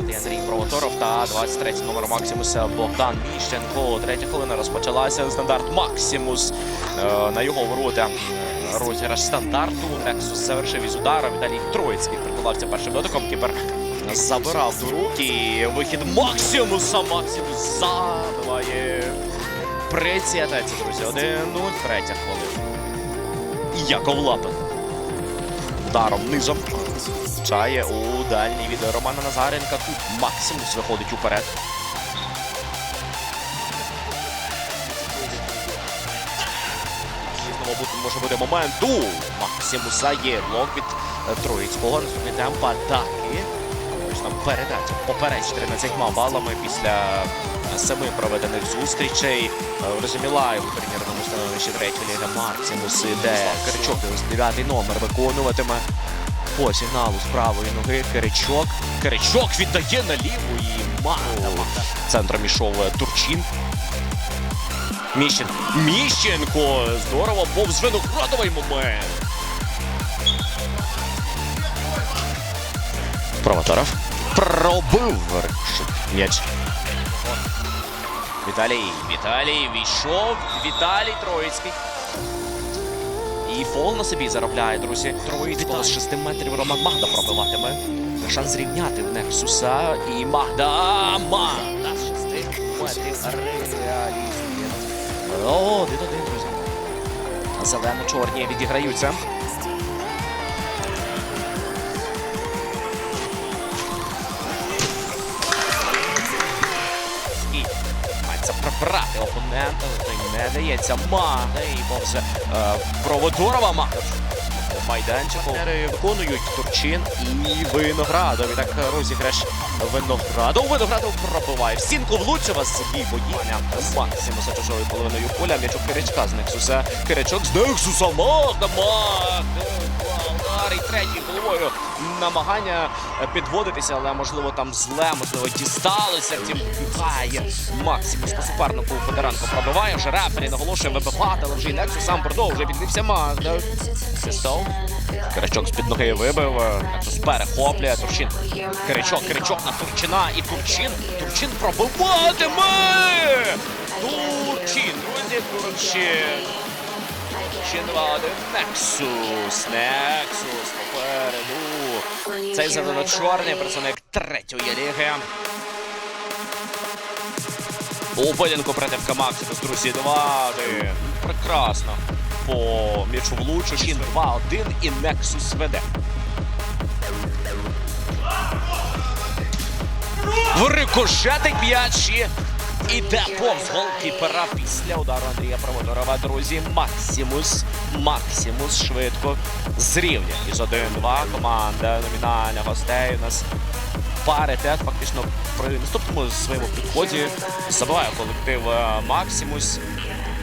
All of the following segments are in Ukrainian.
25-й Андрій Провоторов та 23-й номер Максимуса Богдан Міщенко. Третя хвилина розпочалася. Стандарт Максимус е, на його ворота. Розіграш стандарту. Нексус завершив із удара. Віталій Троїцький прикладався першим дотиком. Кіпер забирав до руки. Вихід Максимуса. Максимус забиває. Прицятається, друзі. 1-0. Третя хвилина. Яков Лапин. Ударом низом. Чає у дальній від Романа Назаренка. Тут Максимус виходить уперед. Може бути момент. У Максимуса є блок від е, Троїцького. Наступний темп атаки. Ось там передача попереч 13 балами після е, семи проведених зустрічей. Е, лайв у турнірному становищі третьої ліги Максимус іде. Киричок 99 номер виконуватиме по сигналу з правої ноги Киричок. Киричок віддає на ліву і. Магда. Центром ішов е, Турчин. Міщенко. Міщенко! Здорово, повз виноградовий момент. Провоторов. Пробив. М'яч. Віталій. Віталій війшов. Віталій Троїцький. Фол на собі заробляє, друзі. Троїцького з 6 метрів Роман Магда пробиватиме. Шанс зрівняти в Нексуса. І Магда. Магда з 6 метрів реалізує. О, один один, друзі. Зелено-чорні відіграються. І мається прибрати опонента, не дається. Магда і повзе е, Проводорова. По Майданчику виконують Турчин і Виноградов. Так розіграш Виноградов. Виноградов пробиває. В стінку влучева вас бій боїння. Максимуса чужою половиною поля. М'ячок Киричка з Нексуса. Киричок з Нексуса. Магда, Магда. Удар і третій головою намагання е, підводитися, але можливо там зле, можливо, дісталися. Втім, бігає Максимус по супернику Федоренко пробиває. Вже рефері наголошує вибивати, але вже і Нексус сам продовжує. Підвівся Магда. Свистов. Киричок з-під ноги вибив. е, Нексус перехоплює. Турчин. Киричок, Киричок на Турчина. І Турчин. Турчин пробиватиме! Турчин, друзі, Турчин. Ще два. Нексус. Нексус попереду. Цей зелено-чорний представник третьої ліги. У поєдинку противка Максимус, друзі, 2-1. Прекрасно. По м'ячу влучив. 2-1 і Нексус веде. Рикошетик м'ячі. Іде повз голкіпера після удару Андрія Проводорова. Друзі, Максимус. Максимус швидко зрівняє. Із 1-2 команда номінальних гостей. У нас паритет. Фактично при наступному своєму підході забиває колектив е, Максимус.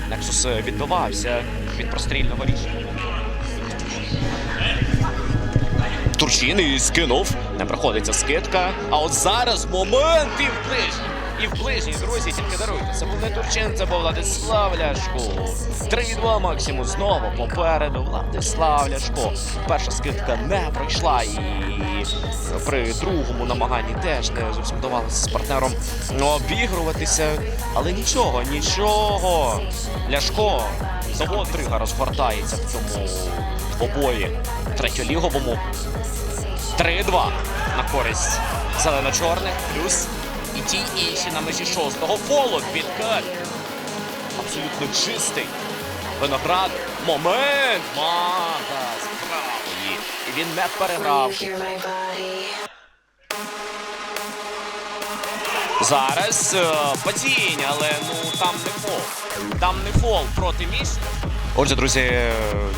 Нексус відбивався від прострільного рішення. Турчин і скинув. Не проходиться скидка. А от зараз момент і в. І в ближній, друзі, тільки даруйте. Це був не Турчин, це був Владислав Ляшко. 3-2 Максимум знову попереду. Владислав Ляшко. Перша скидка не пройшла. І при другому намаганні теж не зовсім вдавалося з партнером обігруватися. Але нічого, нічого. Ляшко завод Трига розгортається в цьому двобої третьоліговому. 3-2 на користь зелено-чорних. Плюс і ті інші на межі шостого фолу. Підкат. Абсолютно чистий. Виноград. Момент. Мага з правої. І він не переграв. Зараз е, падіння, але ну там не фол. Там не фол проти місця. Отже, друзі,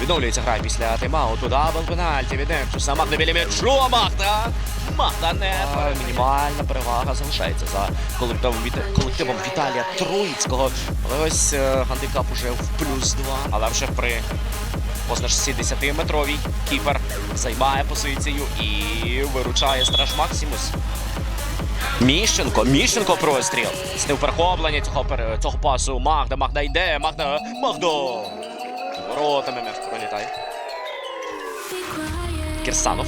відновлюється гра після тайм-ауту. Дабл пенальті від Нексуса. Магда біля м'ячу. Магда. Магда не мінімальна перевага залишається за колективом, колективом Віталія Троїцького. Але ось е, гандикап уже в плюс два. Але вже при позначці 10-метровій кіпер займає позицію і виручає страж Максимус. Міщенко, Міщенко простріл. Снив перехоплення цього, цього пасу. Магда, Магда йде, Магда, Магдо. Воротами м'яч пролітає. Кірсанов.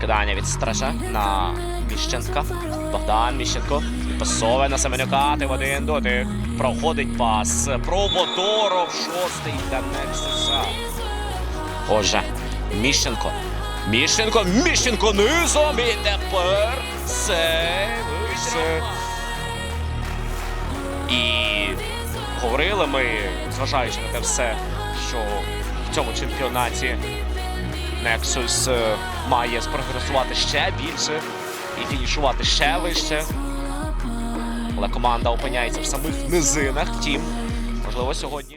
Перекидання від Страша на Міщенка. Богдан Міщенко пасове на Семенюка. Ти в один дотик. Проходить пас. Промоторов. Шостий для Нексуса. Отже, Міщенко. Міщенко, Міщенко низом і тепер сейв. Сейв. І говорили ми, зважаючи на те все, що в цьому чемпіонаті Nexus е, має спрогресувати ще більше і фінішувати ще вище. Але команда опиняється в самих низинах. Втім, можливо, сьогодні.